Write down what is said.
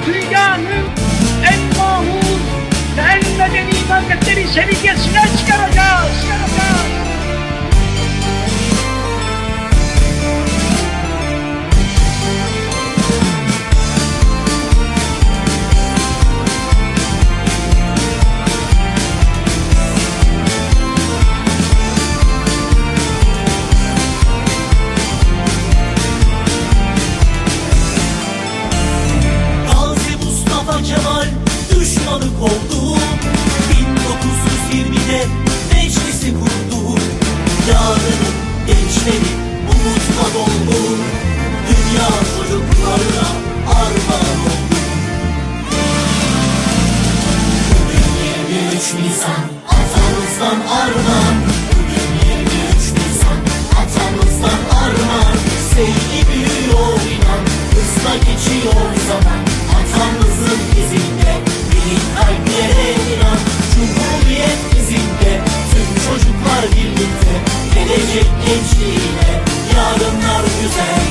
불가능 앵무후 날마다 이 망가뜨리 세리게 지나치게 düşmanı kovdu 1920'de meclisi kurdu. Yarının gençleri umutla doldu. Dünya çocuklarına armağan oldu. Bugün 23 Nisan atamızdan armağan. Bugün 23 Nisan atamızdan armağan. Sevgi büyüyor inan Hızla geçiyor zaman. Atamızın izinde gençliğine Yarınlar güzel